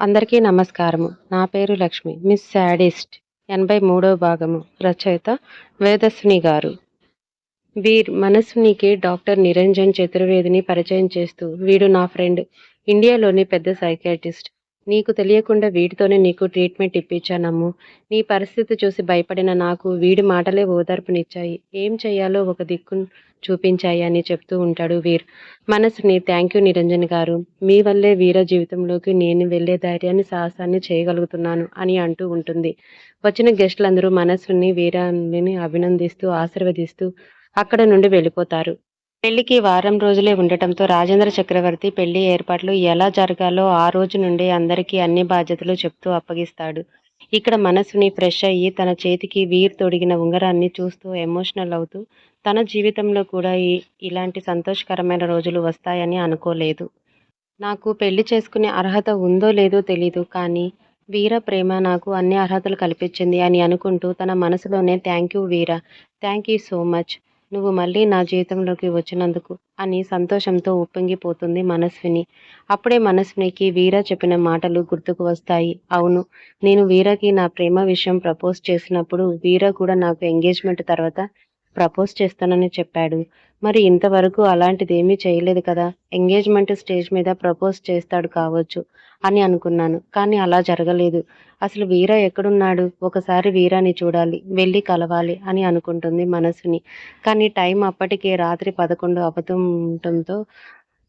అందరికీ నమస్కారము. నా పేరు లక్ష్మి. Miss sadist. ఎనభై మూడో భాగము. రచయిత వేదస్విని గారు. వీర్ మనస్వినికి డాక్టర్ నిరంజన్ చతుర్వేదిని పరిచయం చేస్తూ వీడు నా ఫ్రెండ్. ఇండియాలోని పెద్ద సైకాట్రిస్ట్. నీకు తెలియకుండా వీడితోనే నీకు ట్రీట్మెంట్ ఇప్పించానమ్ము. నీ పరిస్థితి చూసి భయపడిన నాకు వీడి మాటలే ఓదార్పునిచ్చాయి. ఏం చేయాలో ఒక దిక్కు చూపించాయి అని చెప్తూ ఉంటాడు వీర్. మనసుని థ్యాంక్ యూ నిరంజన్ గారు. మీ వల్లే వీర జీవితంలోకి నేను వెళ్ళే ధైర్యాన్ని సాహసాన్ని చేయగలుగుతున్నాను అని అంటూ ఉంటుంది. వచ్చిన గెస్టులందరూ మనస్సుని వీరాన్ని అభినందిస్తూ ఆశీర్వదిస్తూ అక్కడ నుండి వెళ్ళిపోతారు. పెళ్ళికి వారం రోజులే ఉండటంతో రాజేంద్ర చక్రవర్తి పెళ్ళి ఏర్పాట్లు ఎలా జరగాలో ఆ రోజు నుండి అందరికీ అన్ని బాధ్యతలు చెప్తూ అప్పగిస్తాడు. ఇక్కడ మనసుని ఫ్రెష్ అయ్యి తన చేతికి వీర్ తొడిగిన ఉంగరాన్ని చూస్తూ ఎమోషనల్ అవుతూ తన జీవితంలో కూడా ఇలాంటి సంతోషకరమైన రోజులు వస్తాయని అనుకోలేదు. నాకు పెళ్ళి చేసుకునే అర్హత ఉందో లేదో తెలీదు కానీ వీర ప్రేమ నాకు అన్ని అర్హతలు కల్పించింది అని అనుకుంటూ తన మనసులోనే thank you Veera thank you so much. నువ్వు మళ్ళీ నా జీవితంలోకి వచ్చినందుకు అని సంతోషంతో ఉప్పొంగిపోతుంది మనస్విని. అప్పుడే మనస్వినికి వీర చెప్పిన మాటలు గుర్తుకు వస్తాయి. అవును నేను వీరాకి నా ప్రేమ విషయం ప్రపోజ్ చేసినప్పుడు వీర కూడా నాకు ఎంగేజ్మెంట్ తర్వాత ప్రపోజ్ చేస్తానని చెప్పాడు. మరి ఇంతవరకు అలాంటిది ఏమీ చేయలేదు కదా. ఎంగేజ్మెంట్ స్టేజ్ మీద ప్రపోజ్ చేస్తాడు కావచ్చు అని అనుకున్నాను కానీ అలా జరగలేదు. అసలు వీర ఎక్కడున్నాడు? ఒకసారి వీరాని చూడాలి వెళ్ళి కలవాలి అని అనుకుంటుంది మనసుని. కానీ టైం అప్పటికే రాత్రి పదకొండు అవుతుండటంతో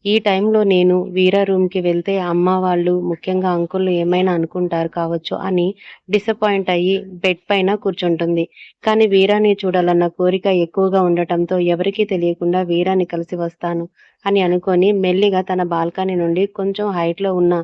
ఈ టైంలో నేను వీర రూమ్కి వెళ్తే అమ్మ వాళ్ళు ముఖ్యంగా అంకుల్ ఏమైనా అనుకుంటారు కావచ్చు అని డిసప్పాయింట్ అయ్యి బెడ్ పైన కూర్చుంటుంది. కానీ వీరాని చూడాలన్న కోరిక ఎక్కువగా ఉండటంతో ఎవరికీ తెలియకుండా వీరాని కలిసి వస్తాను అని అనుకొని మెల్లిగా తన బాల్కనీ నుండి కొంచెం హైట్లో ఉన్న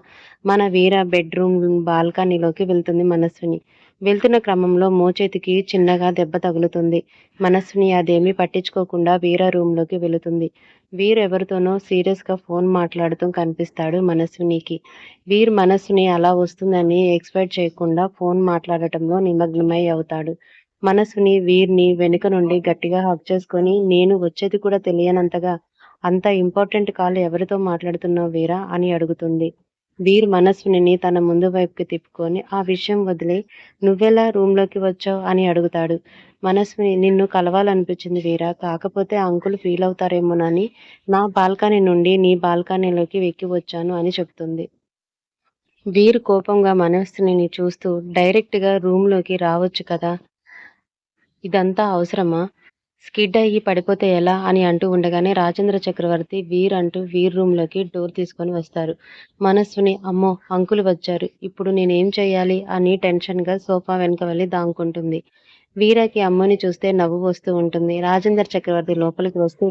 మన వీర బెడ్రూమ్ బాల్కనీలోకి వెళ్తుంది మనస్విని. వెళ్తున్న క్రమంలో మోచేతికి చిన్నగా దెబ్బ తగులుతుంది. మనస్సుని అదేమీ పట్టించుకోకుండా వీర రూమ్లోకి వెళుతుంది. వీర్ ఎవరితోనో సీరియస్గా ఫోన్ మాట్లాడుతూ కనిపిస్తాడు మనస్వినికి వీర్ మనస్సుని అలా వస్తుందని ఎక్స్పెక్ట్ చేయకుండా ఫోన్ మాట్లాడటంలో నిమగ్నమై అవుతాడు. మనస్సుని వీర్ని వెనుక నుండి గట్టిగా హక్ చేసుకొని నేను వచ్చేది కూడా తెలియనంతగా అంత ఇంపార్టెంట్ కాల్ ఎవరితో మాట్లాడుతున్నావు వీరా? అని అడుగుతుంది. వీర్ మనస్సుని తన ముందు వైపుకి తిప్పుకొని ఆ విషయం వదిలి నువ్వెలా రూమ్లోకి వచ్చావు? అని అడుగుతాడు. మనస్విని నిన్ను కలవాలనిపించింది వీరా కాకపోతే అంకుల్ ఫీల్ అవుతారేమోనని నా బాల్కనీ నుండి నీ బాల్కనీలోకి వెక్కి వచ్చాను అని చెప్తుంది. వీర్ కోపంగా మనస్విని చూస్తూ డైరెక్ట్గా రూమ్లోకి రావచ్చు కదా ఇదంతా అవసరమా? స్కిడ్ అయ్యి పడిపోతే ఎలా అని అంటూ ఉండగానే రాజేంద్ర చక్రవర్తి వీర్ అంటూ వీర్ రూమ్లోకి డోర్ తీసుకొని వస్తారు. మనస్సుని అమ్మో అంకులు వచ్చారు. ఇప్పుడు నేనేం చేయాలి అని టెన్షన్గా సోఫా వెనుక వెళ్ళి దాంకుంటుంది. వీరకి అమ్మని చూస్తే నవ్వు వస్తూ ఉంటుంది. రాజేంద్ర చక్రవర్తి లోపలికి వస్తూ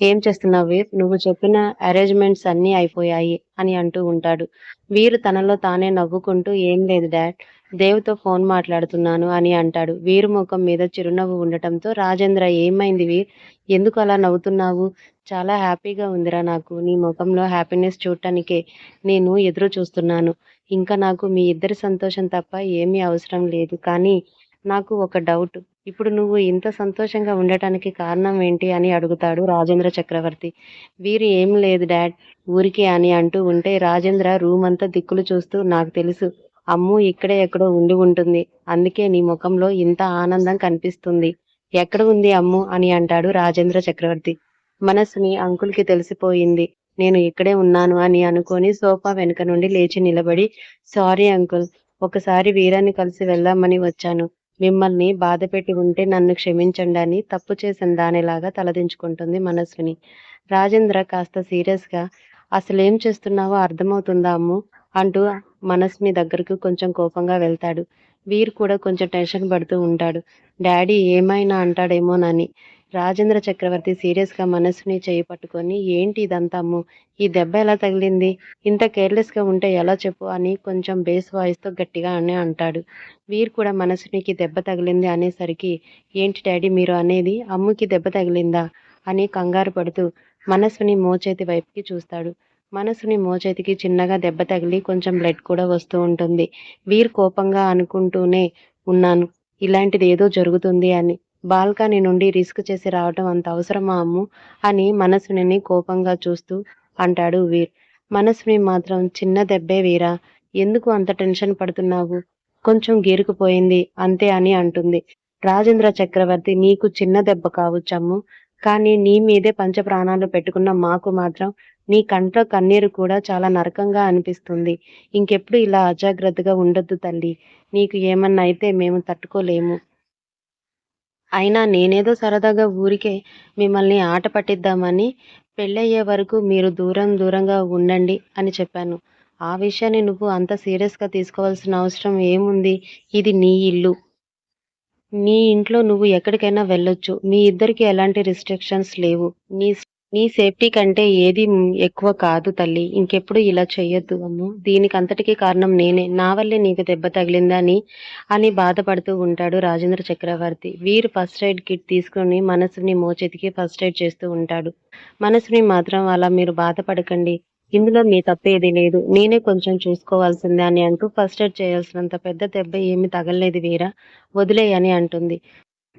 ఏం చేస్తున్నావు వీర్? నువ్వు చెప్పిన అరేంజ్మెంట్స్ అన్నీ అయిపోయాయి అని అంటూ ఉంటాడు. వీరు తనలో తానే నవ్వుకుంటూ ఏం లేదు డాడ్ దేవ్తో ఫోన్ మాట్లాడుతున్నాను అని అంటాడు. వీరు ముఖం మీద చిరునవ్వు ఉండటంతో రాజేంద్ర ఏమైంది వీర్? ఎందుకు అలా నవ్వుతున్నావు? చాలా హ్యాపీగా ఉందిరా నాకు. నీ ముఖంలో హ్యాపీనెస్ చూడటానికే నేను ఎదురు చూస్తున్నాను ఇంకా నాకు మీ ఇద్దరి సంతోషం తప్ప ఏమీ అవసరం లేదు. కానీ నాకు ఒక డౌట్ ఇప్పుడు నువ్వు ఇంత సంతోషంగా ఉండటానికి కారణం ఏంటి అని అడుగుతాడు రాజేంద్ర చక్రవర్తి. వీరు ఏం లేదు డాడ్ ఊరికే అని అంటూ ఉంటే రాజేంద్ర రూమ్ అంతా దిక్కులు చూస్తూ నాకు తెలుసు అమ్ము ఇక్కడే ఎక్కడో ఉండి ఉంటుంది అందుకే నీ ముఖంలో ఇంత ఆనందం కనిపిస్తుంది. ఎక్కడ ఉంది అమ్ము అని అంటాడు రాజేంద్ర చక్రవర్తి. మనసుని అంకుల్కి తెలిసిపోయింది నేను ఇక్కడే ఉన్నాను అని అనుకొని సోఫా వెనుక నుండి లేచి నిలబడి సారీ అంకుల్ ఒకసారి వీరాన్ని కలిసి వెళ్దామని వచ్చాను. మిమ్మల్ని బాధ పెట్టి ఉంటే నన్ను క్షమించండి అని తప్పు చేసిన దానిలాగా తలదించుకుంటుంది మనస్విని. రాజేంద్ర కాస్త సీరియస్గా అసలేం చేస్తున్నావో అర్థమవుతుందా అమ్ము? అంటూ మనస్మి దగ్గరకు కొంచెం కోపంగా వెళ్తాడు. వీర్ కూడా కొంచెం టెన్షన్ పడుతూ ఉంటాడు. డాడీ ఏమైనా అంటాడేమోనని. రాజేంద్ర చక్రవర్తి సీరియస్గా మనసుని చేయి పట్టుకొని ఏంటి ఇదంతా అమ్ము? ఈ దెబ్బ ఎలా తగిలింది? ఇంత కేర్లెస్గా ఉంటే ఎలా చెప్పు? అని కొంచెం బేస్ వాయిస్తో గట్టిగా అని అంటాడు. వీర్ కూడా మనసునికి దెబ్బ తగిలింది అనేసరికి ఏంటి డాడీ మీరు అనేది? అమ్ముకి దెబ్బ తగిలిందా? అని కంగారు పడుతూ మనసుని మోచేతి వైపుకి చూస్తాడు. మనసుని మోచేతికి చిన్నగా దెబ్బ తగిలి కొంచెం బ్లడ్ కూడా వస్తూ ఉంటుంది. వీర్ కోపంగా అనుకుంటూనే ఉన్నాను. ఇలాంటిది ఏదో జరుగుతుంది అని బాల్కనీ నుండి రిస్క్ చేసి రావటం అంత అవసరమా అమ్ము? అని మనసుని కోపంగా చూస్తూ అంటాడు వీర్. మనసుని మాత్రం చిన్న దెబ్బే వీరా? ఎందుకు అంత టెన్షన్ పడుతున్నావు? కొంచెం గీరుకుపోయింది అంతే అని అంటుంది. రాజేంద్ర చక్రవర్తి నీకు చిన్న దెబ్బ కావచ్చమ్ము కానీ నీ మీదే పంచప్రాణాలు పెట్టుకున్న మాకు మాత్రం నీ కంట్లో కన్నీరు కూడా చాలా నరకంగా అనిపిస్తుంది. ఇంకెప్పుడు ఇలా అజాగ్రత్తగా ఉండొద్దు తల్లి. నీకు ఏమన్నా అయితే మేము తట్టుకోలేము. అయినా నేనేదో సరదాగా ఊరికే మిమ్మల్ని ఆట పట్టిద్దామని పెళ్ళయ్యే వరకు మీరు దూరం దూరంగా ఉండండి అని చెప్పాను. ఆ విషయాన్ని నువ్వు అంత సీరియస్గా తీసుకోవాల్సిన అవసరం ఏముంది? ఇది నీ ఇల్లు. నీ ఇంట్లో నువ్వు ఎక్కడికైనా వెళ్ళొచ్చు. మీ ఇద్దరికి ఎలాంటి రిస్ట్రిక్షన్స్ లేవు. నీ నీ సేఫ్టీ కంటే ఏది ఎక్కువ కాదు తల్లి. ఇంకెప్పుడు ఇలా చెయ్యొద్దు అమ్ము. దీనికి అంతటికీ కారణం నేనే. నా వల్లే నీకు దెబ్బ తగిలిందని అని బాధపడుతూ ఉంటాడు రాజేంద్ర చక్రవర్తి. వీరు ఫస్ట్ ఎయిడ్ కిట్ తీసుకుని మనసుని మోచెతికి ఫస్ట్ ఎయిడ్ చేస్తూ ఉంటాడు. మనసుని మాత్రం అలా మీరు బాధపడకండి. ఇందులో మీ తప్పేది లేదు. నేనే కొంచెం చూసుకోవాల్సిందే అని అంటూ ఫస్ట్ ఎయిడ్ చేయాల్సినంత పెద్ద దెబ్బ ఏమి తగలలేదు వీరా. వదిలేయని అంటుంది.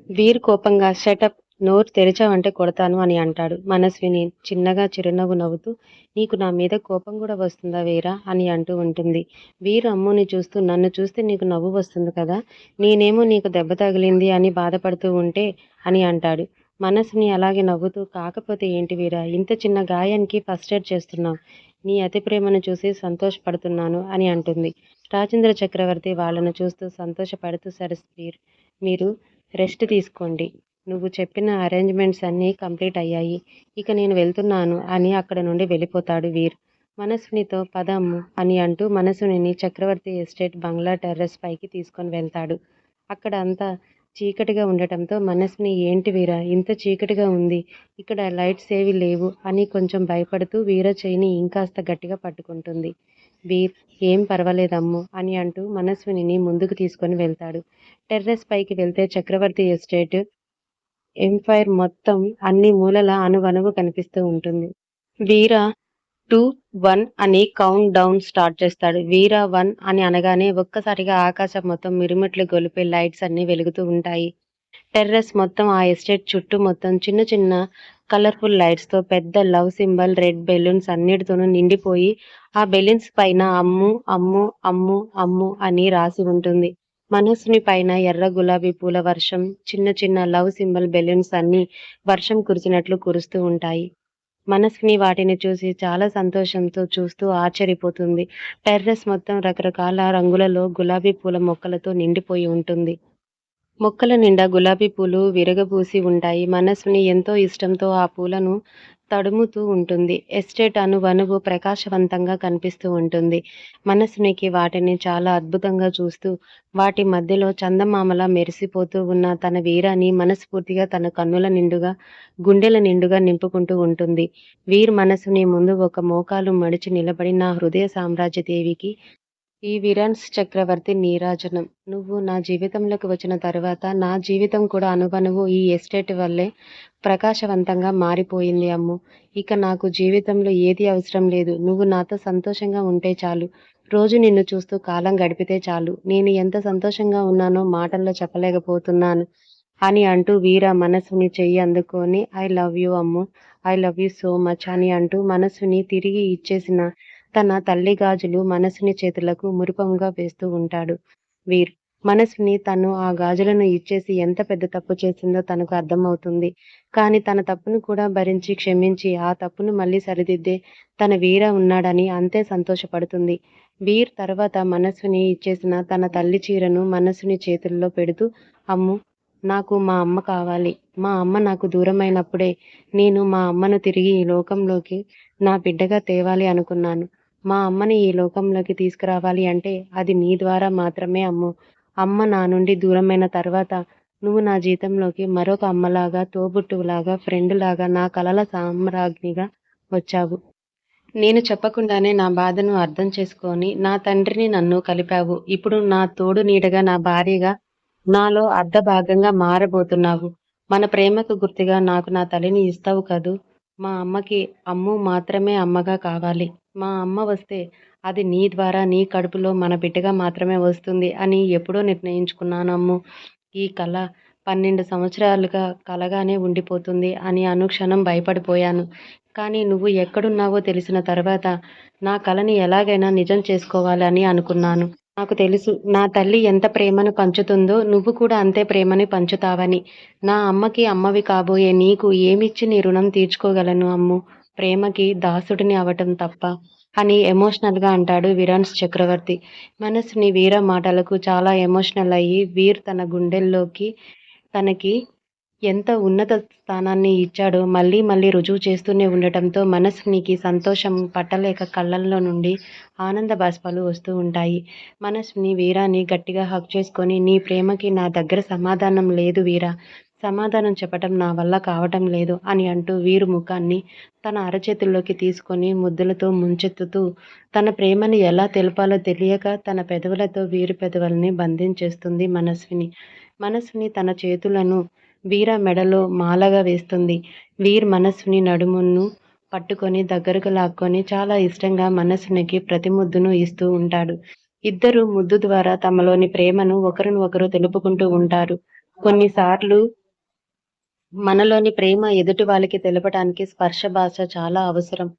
వీర్ కోపంగా షటప్ నోరు తెరిచావంటే కొడతాను అని అంటాడు. మనస్విని చిన్నగా చిరునవ్వు నవ్వుతూ నీకు నా మీద కోపం కూడా వస్తుందా వీరా అని అంటూ ఉంటుంది. వీరు అమ్ముని చూస్తూ నన్ను చూస్తే నీకు నవ్వు వస్తుంది కదా నేనేమో నీకు దెబ్బ తగిలింది అని బాధపడుతూ ఉంటే అని అంటాడు. మనసుని అలాగే నవ్వుతూ కాకపోతే ఏంటి వీరా ఇంత చిన్న గాయానికి ఫస్ట్ ఎయిడ్ చేస్తున్నావు. నీ అతి ప్రేమను చూసి సంతోషపడుతున్నాను అని అంటుంది. రాజేంద్ర చక్రవర్తి వాళ్ళను చూస్తూ సంతోషపడుతూ సరే వీర్ మీరు రెస్ట్ తీసుకోండి. నువ్వు చెప్పిన అరేంజ్మెంట్స్ అన్నీ కంప్లీట్ అయ్యాయి. ఇక నేను వెళ్తున్నాను అని అక్కడ నుండి వెళ్ళిపోతాడు వీర్. మనస్వినితో పదమ్ము అని అంటూ మనసుని చక్రవర్తి ఎస్టేట్ బంగ్లా టెర్రస్ పైకి తీసుకొని వెళ్తాడు. అక్కడ అంతా చీకటిగా ఉండటంతో మనస్విని ఏంటి వీర ఇంత చీకటిగా ఉంది. ఇక్కడ లైట్స్ ఏవి లేవు అని కొంచెం భయపడుతూ వీర చేయిని ఇంకాస్త గట్టిగా పట్టుకుంటుంది. వీర్ ఏం పర్వాలేదమ్ము అని అంటూ మనస్విని ముందుకు తీసుకొని వెళ్తాడు. టెర్రస్ పైకి వెళ్తే చక్రవర్తి ఎస్టేట్ ఎంపైర్ మొత్తం అన్ని మూలల అనువనువు కనిపిస్తూ ఉంటుంది. వీర టూ వన్ అని కౌంట్ డౌన్ స్టార్ట్ చేస్తాడు. వీర వన్ అని అనగానే ఒక్కసారిగా ఆకాశం మొత్తం మిరుమిట్లు గొలిపే లైట్స్ అన్ని వెలుగుతూ ఉంటాయి. టెర్రస్ మొత్తం ఆ ఎస్టేట్ చుట్టూ మొత్తం చిన్న చిన్న కలర్ఫుల్ లైట్స్తో పెద్ద లవ్ సింబల్ రెడ్ బెలూన్స్ అన్నిటితోనూ నిండిపోయి ఆ బెలూన్స్ పైన అమ్ము అమ్ము అమ్ము అమ్ము అని రాసి ఉంటుంది. మనస్సుని పైన ఎర్ర గులాబీ పూల వర్షం చిన్న చిన్న లవ్ సింబల్ బెలూన్స్ అన్ని వర్షం కురిసినట్లు కురుస్తూ ఉంటాయి. మనసుని వాటిని చూసి చాలా సంతోషంతో చూస్తూ ఆశ్చర్యపోతుంది. టెర్రస్ మొత్తం రకరకాల రంగులలో గులాబీ పూల మొక్కలతో నిండిపోయి ఉంటుంది. మొక్కల నిండా గులాబీ పూలు విరగబూసి ఉంటాయి. మనసుని ఎంతో ఇష్టంతో ఆ పూలను తడుముతూ ఉంటుంది. ఎస్టేట్ అనువనువు ప్రకాశవంతంగా కనిపిస్తూ ఉంటుంది. మనస్సునికి వాటిని చాలా అద్భుతంగా చూస్తూ వాటి మధ్యలో చందమామలా మెరిసిపోతూ ఉన్న తన వీరాన్ని మనస్ఫూర్తిగా తన కన్నుల నిండుగా గుండెల నిండుగా నింపుకుంటూ ఉంటుంది. వీర్ మనసుని ముందు ఒక మోకాలు మడిచి నిలబడి నా హృదయ సామ్రాజ్య దేవికి ఈ విరాన్స్ చక్రవర్తి నీరాజనం. నువ్వు నా జీవితంలోకి వచ్చిన తర్వాత నా జీవితం కూడా అనువనువు ఈ ఎస్టేట్ వల్లే ప్రకాశవంతంగా మారిపోయింది అమ్ము. ఇక నాకు జీవితంలో ఏది అవసరం లేదు. నువ్వు నాతో సంతోషంగా ఉంటే చాలు. రోజు నిన్ను చూస్తూ కాలం గడిపితే చాలు. నేను ఎంత సంతోషంగా ఉన్నానో మాటల్లో చెప్పలేకపోతున్నాను అని అంటూ వీర మనసుని చెయ్యి అందుకొని I love you Ammu. I love you so much అని అంటూ మనసుని తిరిగి ఇచ్చేసిన తన తల్లి గాజులు మనసుని చేతులకు మురిపంగా వేస్తూ ఉంటాడు. వీర్ మనసుని తను ఆ గాజులను ఇచ్చేసి ఎంత పెద్ద తప్పు చేసిందో తనకు అర్థమవుతుంది. కానీ తన తప్పును కూడా భరించి క్షమించి ఆ తప్పును మళ్ళీ సరిదిద్దే తన వీర ఉన్నాడని అంతే సంతోషపడుతుంది. వీర్ తర్వాత మనస్సుని ఇచ్చేసిన తన తల్లి చీరను మనసుని చేతుల్లో పెడుతూ అమ్ము నాకు మా అమ్మ కావాలి. మా అమ్మ నాకు దూరమైనప్పుడే నేను మా అమ్మను తిరిగి ఈ లోకంలోకి నా బిడ్డగా తేవాలి అనుకున్నాను. మా అమ్మని ఈ లోకంలోకి తీసుకురావాలి అంటే అది నీ ద్వారా మాత్రమే అమ్ము. అమ్మ నా నుండి దూరమైన తర్వాత నువ్వు నా జీతంలోకి మరొక అమ్మలాగా తోబుట్టువులాగా ఫ్రెండ్లాగా నా కలల సామ్రాజ్ఞిగా వచ్చావు. నేను చెప్పకుండానే నా బాధను అర్థం చేసుకొని నా తండ్రిని నన్ను కలిపావు. ఇప్పుడు నా తోడు నీడగా నా భార్యగా నాలో అర్ధ భాగంగా మారబోతున్నావు. మన ప్రేమకు గుర్తుగా నాకు నా తల్లిని ఇస్తావు కదూ? మా అమ్మకి అమ్ము మాత్రమే అమ్మగా కావాలి. మా అమ్మ వస్తే అది నీ ద్వారా నీ కడుపులో మన బిడ్డగా మాత్రమే వస్తుంది అని ఎప్పుడో నిర్ణయించుకున్నాను అమ్ము. ఈ కళ పన్నెండు సంవత్సరాలుగా కలగానే ఉండిపోతుంది అని అనుక్షణం భయపడిపోయాను. కానీ నువ్వు ఎక్కడున్నావో తెలిసిన తర్వాత నా కళని ఎలాగైనా నిజం చేసుకోవాలి అని అనుకున్నాను. నాకు తెలుసు. నా తల్లి ఎంత ప్రేమను పంచుతుందో నువ్వు కూడా అంతే ప్రేమని పంచుతావని. నా అమ్మకి అమ్మవి కాబోయే నీకు ఏమిచ్చి నీ రుణం తీర్చుకోగలను అమ్ము? ప్రేమకి దాసుడిని అవటం తప్ప. అని ఎమోషనల్గా అంటాడు విరాన్స్ చక్రవర్తి. మనసుని వీర మాటలకు చాలా ఎమోషనల్ అయ్యి వీర్ తన గుండెల్లోకి తనకి ఎంత ఉన్నత స్థానాన్ని ఇచ్చాడో మళ్ళీ మళ్ళీ రుజువు చేస్తూనే ఉండటంతో మనస్వినికి సంతోషం పట్టలేక కళ్ళల్లో నుండి ఆనంద బాష్పాలు వస్తూ ఉంటాయి. మనస్విని వీరాని గట్టిగా హక్ చేసుకొని నీ ప్రేమకి నా దగ్గర సమాధానం లేదు వీరా. సమాధానం చెప్పటం నా వల్ల కావటం లేదు అని అంటూ వీరు ముఖాన్ని తన అరచేతుల్లోకి తీసుకొని ముద్దులతో ముంచెత్తుతూ తన ప్రేమని ఎలా తెలపాలో తెలియక తన పెదవులతో వీరు పెదవుల్ని బంధించేస్తుంది మనస్విని. మనస్విని తన చేతులను వీర మెడలో మాలగా వేస్తుంది. వీర్ మనస్సుని నడుమును పట్టుకొని దగ్గరకు లాక్కొని చాలా ఇష్టంగా మనస్సునికి ప్రతి ముద్దును ఇస్తూ ఉంటాడు. ఇద్దరు ముద్దు ద్వారా తమలోని ప్రేమను ఒకరిని ఒకరు తెలుపుకుంటూ ఉంటారు. కొన్నిసార్లు మనలోని ప్రేమ ఎదుటి వాళ్ళకి తెలపడానికి స్పర్శ భాష చాలా అవసరం.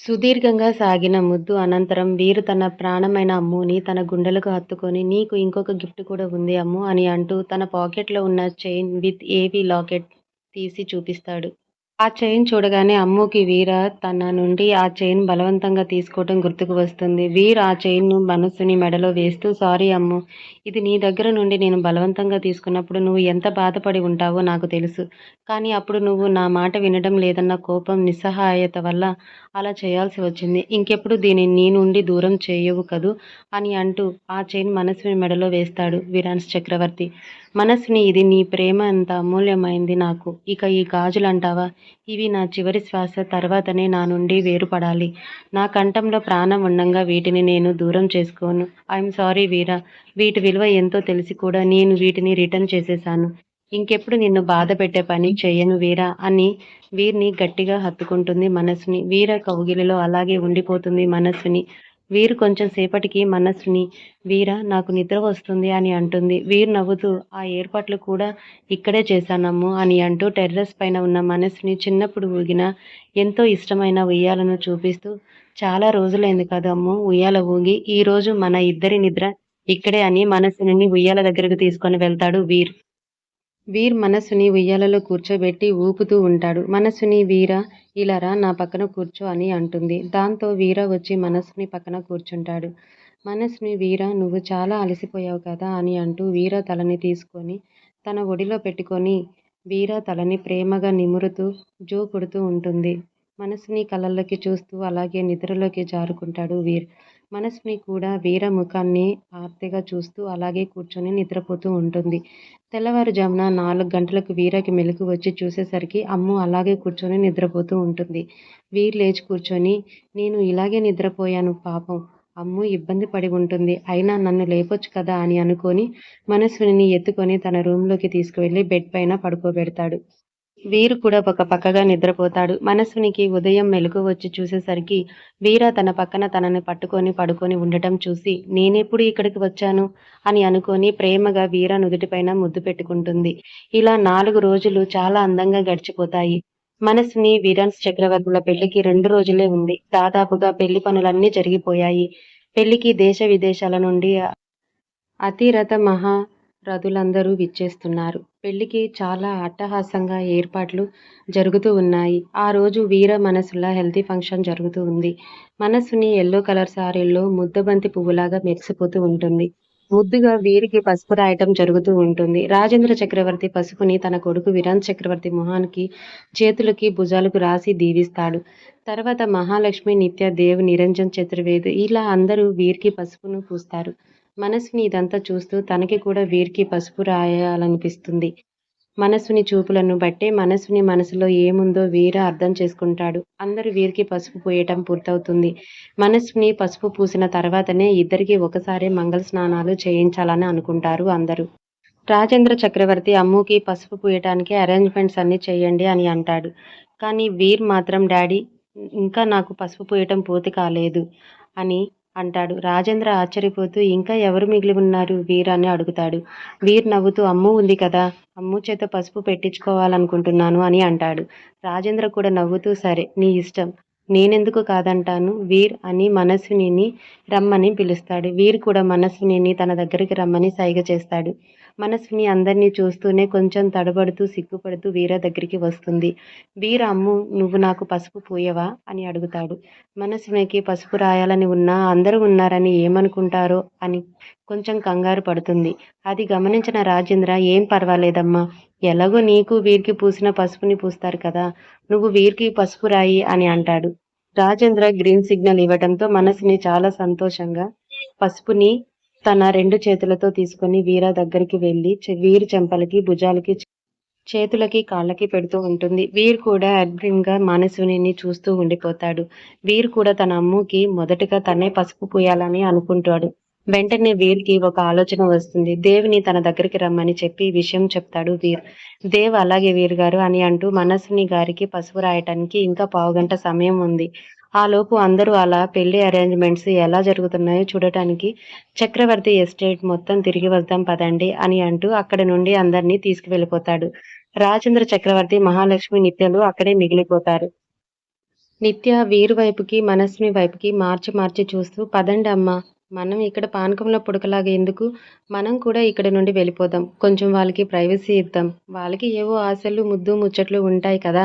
సుదీర్ఘంగా సాగిన ముద్దు అనంతరం వీరు తన ప్రాణమైన అమ్ముని తన గుండెలకు హత్తుకొని నీకు ఇంకొక గిఫ్ట్ కూడా ఉంది అమ్ము అని అంటూ తన పాకెట్లో ఉన్న చైన్ విత్ ఏవి లాకెట్ తీసి చూపిస్తాడు. ఆ చైన్ చూడగానే అమ్ముకి వీర తన నుండి ఆ చైన్ బలవంతంగా తీసుకోవటం గుర్తుకు వస్తుంది. వీర్ ఆ చైన్ను మనస్సుని మెడలో వేస్తూ సారీ అమ్ము ఇది నీ దగ్గర నుండి నేను బలవంతంగా తీసుకున్నప్పుడు నువ్వు ఎంత బాధపడి ఉంటావో నాకు తెలుసు. కానీ అప్పుడు నువ్వు నా మాట వినడం లేదన్న కోపం నిస్సహాయత వల్ల అలా చేయాల్సి వచ్చింది. ఇంకెప్పుడు దీనిని నీ నుండి దూరం చేయవు కదూ? అని అంటూ ఆ చైన్ మనస్సుని మెడలో వేస్తాడు వీరాన్స్ చక్రవర్తి. మనస్సుని ఇది నీ ప్రేమ అంత అమూల్యమైంది నాకు. ఇక ఈ గాజులు అంటావా ఇవి నా చివరి శ్వాస తర్వాతనే నా నుండి వేరుపడాలి. నా కంఠంలో ప్రాణం ఉండంగా వీటిని నేను దూరం చేసుకోను. I'm sorry Veera. వీటి విలువ ఎంతో తెలిసి కూడా నేను వీటిని రిటర్న్ చేసేశాను. ఇంకెప్పుడు నిన్ను బాధ పెట్టే పని చేయను వీరా అని వీరిని గట్టిగా హత్తుకుంటుంది మనస్సుని వీర కౌగిలిలో అలాగే ఉండిపోతుంది మనస్సుని వీరు కొంచెం సేపటికి మనస్సుని వీర నాకు నిద్ర వస్తుంది అని అంటుంది. వీరు నవ్వుతూ ఆ ఏర్పాట్లు కూడా ఇక్కడే చేశానమ్ము అని అంటూ టెర్రస్ పైన ఉన్న మనస్సుని చిన్నప్పుడు ఊగిన ఎంతో ఇష్టమైన ఉయ్యాలను చూపిస్తూ చాలా రోజులైంది కదమ్ము ఉయ్యాల ఊగి ఈ రోజు మన ఇద్దరి నిద్ర ఇక్కడే అని మనస్సుని ఉయ్యాల దగ్గరకు తీసుకొని వెళ్తాడు వీర్. వీర్ మనస్సుని ఉయ్యాలలో కూర్చోబెట్టి ఊపుతూ ఉంటాడు. మనసుని వీర ఇలారా నా పక్కన కూర్చో అని అంటుంది. దాంతో వీర వచ్చి మనసుని పక్కన కూర్చుంటాడు. మనసుని వీర నువ్వు చాలా అలసిపోయావు కదా అని అంటూ వీర తలని తీసుకొని తన ఒడిలో పెట్టుకొని వీర తలని ప్రేమగా నిమురుతూ జో కొడుతూ ఉంటుంది. మనసుని కళ్ళల్లోకి చూస్తూ అలాగే నిద్రలోకి జారుకుంటాడు వీర్. మనస్విని కూడా వీర ముఖాన్ని ఆర్తిగా చూస్తూ అలాగే కూర్చొని నిద్రపోతూ ఉంటుంది. తెల్లవారుజామున నాలుగు గంటలకు వీరకి మెలకు వచ్చి చూసేసరికి అమ్ము అలాగే కూర్చొని నిద్రపోతూ ఉంటుంది. వీర్ లేచి కూర్చొని నేను ఇలాగే నిద్రపోయాను పాపం. అమ్ము ఇబ్బంది పడి ఉంటుంది. అయినా నన్ను లేపొచ్చు కదా అని అనుకొని మనస్విని ఎత్తుకొని తన రూమ్లోకి తీసుకువెళ్ళి బెడ్ పైన పడుకోబెడతాడు. వీరు కూడా ఒక పక్కగా నిద్రపోతాడు. మనస్సునికి ఉదయం మెలకు వచ్చి చూసేసరికి వీర తన పక్కన తనని పట్టుకొని పడుకొని ఉండటం చూసి నేనెప్పుడు ఇక్కడికి వచ్చాను? అని అనుకొని ప్రేమగా వీర నుదుటిపైన ముద్దు పెట్టుకుంటుంది. ఇలా నాలుగు రోజులు చాలా అందంగా గడిచిపోతాయి. మనస్సుని వీరన్ చక్రవర్తుల పెళ్ళికి రెండు రోజులే ఉంది. దాదాపుగా పెళ్ళి పనులన్నీ జరిగిపోయాయి. పెళ్ళికి దేశ విదేశాల నుండి అతిరథ మహా రథులందరూ విచ్చేస్తున్నారు. పెళ్ళికి చాలా అట్టహాసంగా ఏర్పాట్లు జరుగుతూ ఉన్నాయి. ఆ రోజు వీర మనసుల హెల్తీ ఫంక్షన్ జరుగుతూ ఉంది. మనసుని ఎల్లో కలర్ శారీల్లో ముద్దబంతి పువ్వులాగా మెరిసిపోతూ ఉంటుంది. ముద్దుగా వీరికి పసుపు రాయటం జరుగుతూ ఉంటుంది. రాజేంద్ర చక్రవర్తి పసుపుని తన కొడుకు విరాన్ చక్రవర్తి మొహానికి చేతులకి భుజాలకు రాసి దీవిస్తాడు. తర్వాత మహాలక్ష్మి నిత్య దేవ్ నిరంజన్ చతుర్వేది ఇలా అందరూ వీరికి పసుపును పూస్తారు. మనసుని ఇదంతా చూస్తూ తనకి కూడా వీరికి పసుపు రాయాలనిపిస్తుంది. మనసుని చూపులను బట్టే మనసుని మనసులో ఏముందో వీర అర్థం చేసుకుంటాడు. అందరూ వీరికి పసుపు పూయటం పూర్తవుతుంది. మనసుని పసుపు పూసిన తర్వాతనే ఇద్దరికి ఒకసారి మంగళ స్నానాలు చేయించాలని అనుకుంటారు అందరూ. రాజేంద్ర చక్రవర్తి అమ్ముకి పసుపు పూయటానికి అరేంజ్మెంట్స్ అన్ని చేయండి అని అంటాడు. కానీ వీర్ మాత్రం డాడీ ఇంకా నాకు పసుపు పూయటం పూర్తి కాలేదు అని అంటాడు. రాజేంద్ర ఆశ్చర్యపోతూ ఇంకా ఎవరు మిగిలి ఉన్నారు? వీర్ అని అడుగుతాడు. వీర్ నవ్వుతూ అమ్ము ఉంది కదా అమ్ము చేత పసుపు పెట్టించుకోవాలనుకుంటున్నాను అని అంటాడు. రాజేంద్ర కూడా నవ్వుతూ సరే నీ ఇష్టం. నేనెందుకు కాదంటాను? వీర్ అని మనస్వినిని రమ్మని పిలుస్తాడు. వీర్ కూడా మనస్వినిని తన దగ్గరికి రమ్మని సైగ చేస్తాడు. మనస్విని అందరినీ చూస్తూనే కొంచెం తడబడుతూ సిగ్గుపడుతూ వీర దగ్గరికి వస్తుంది. వీర అమ్ము నువ్వు నాకు పసుపు పూయవా? అని అడుగుతాడు. మనస్వినికి పసుపు రాయాలని ఉన్నా అందరూ ఉన్నారని ఏమనుకుంటారో అని కొంచెం కంగారు పడుతుంది. అది గమనించిన రాజేంద్ర ఏం పర్వాలేదమ్మా. ఎలాగో నీకు వీరికి పూసిన పసుపుని పూస్తారు కదా. నువ్వు వీరికి పసుపు రాయి అని అంటాడు. రాజేంద్ర గ్రీన్ సిగ్నల్ ఇవ్వడంతో మనసుని చాలా సంతోషంగా పసుపుని తన రెండు చేతులతో తీసుకొని వీర దగ్గరికి వెళ్ళి చె- వీరి చెంపలకి భుజాలకి చేతులకి కాళ్ళకి పెడుతూ ఉంటుంది. వీర్ కూడా అడ్మిన్ మానసుని చూస్తూ ఉండిపోతాడు. వీర్ కూడా తన అమ్ముకి మొదటగా తనే పసుపు పూయాలని అనుకుంటాడు. వెంటనే వీర్కి ఒక ఆలోచన వస్తుంది. దేవిని తన దగ్గరికి రమ్మని చెప్పి విషయం చెప్తాడు వీర్. దేవ్ అలాగే వీర్ గారు అని అంటూ మనస్విని గారికి పసుపు రాయటానికి ఇంకా పావుగంట సమయం ఉంది. ఆ లోపు అందరూ అలా పెళ్ళి అరేంజ్మెంట్స్ ఎలా జరుగుతున్నాయో చూడటానికి చక్రవర్తి ఎస్టేట్ మొత్తం తిరిగి వద్దాం పదండి అని అంటూ అక్కడి నుండి అందరినీ తీసుకువెళ్ళిపోతాడు. రాజేంద్ర చక్రవర్తి మహాలక్ష్మి నిత్యలు అక్కడే మిగిలిపోతారు. నిత్య వీరు వైపుకి మనస్మి వైపుకి మార్చి మార్చి చూస్తూ పదండి అమ్మా మనం ఇక్కడ పానకంలో పుడకలాగా ఎందుకు? మనం కూడా ఇక్కడ నుండి వెళ్ళిపోదాం. కొంచెం వాళ్ళకి ప్రైవసీ ఇద్దాం. వాళ్ళకి ఏవో ఆశలు ముద్దు ముచ్చట్లు ఉంటాయి కదా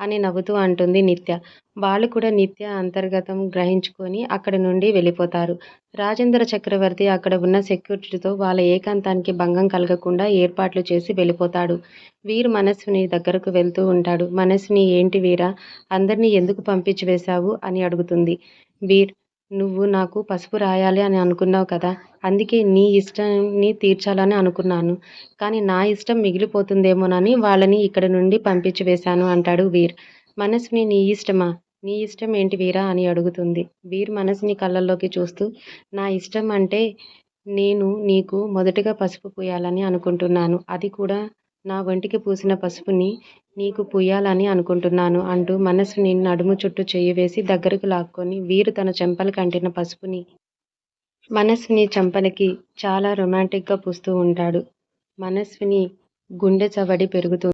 అని నవ్వుతూ అంటుంది నిత్య. వాళ్ళు కూడా నిత్య అంతర్గతం గ్రహించుకొని అక్కడ నుండి వెళ్ళిపోతారు. రాజేంద్ర చక్రవర్తి అక్కడ ఉన్న సెక్యూరిటీతో వాళ్ళ ఏకాంతానికి భంగం కలగకుండా ఏర్పాట్లు చేసి వెళ్ళిపోతాడు. వీరు మనస్విని దగ్గరకు వెళ్తూ ఉంటాడు. మనస్విని ఏంటి వీరా? అందరినీ ఎందుకు పంపించి వేశావు? అని అడుగుతుంది. వీర్ నువ్వు నాకు పసుపు రాయాలి అని అనుకున్నావు కదా అందుకే నీ ఇష్టాన్ని తీర్చాలని అనుకున్నాను. కానీ నా ఇష్టం మిగిలిపోతుందేమోనని వాళ్ళని ఇక్కడ నుండి పంపించి వేశాను అంటాడు వీర్. మనసుని నీ ఇష్టమా? నీ ఇష్టం ఏంటి వీరా అని అడుగుతుంది. వీర్ మనసుని కళ్ళల్లోకి చూస్తూ నా ఇష్టం అంటే నేను నీకు మొదటగా పసుపు పూయాలని అనుకుంటున్నాను. అది కూడా నా ఒంటికి పూసిన పసుపుని నీకు పూయాలని అనుకుంటున్నాను అంటూ మనస్సుని నడుము చుట్టూ చెయ్యి వేసి దగ్గరకు లాక్కొని వీరు తన చెంపలకు అంటిన పసుపుని మనస్విని చెంపలకి చాలా రొమాంటిక్గా పూస్తూ ఉంటాడు. మనస్విని గుండె చవడి పెరుగుతుంది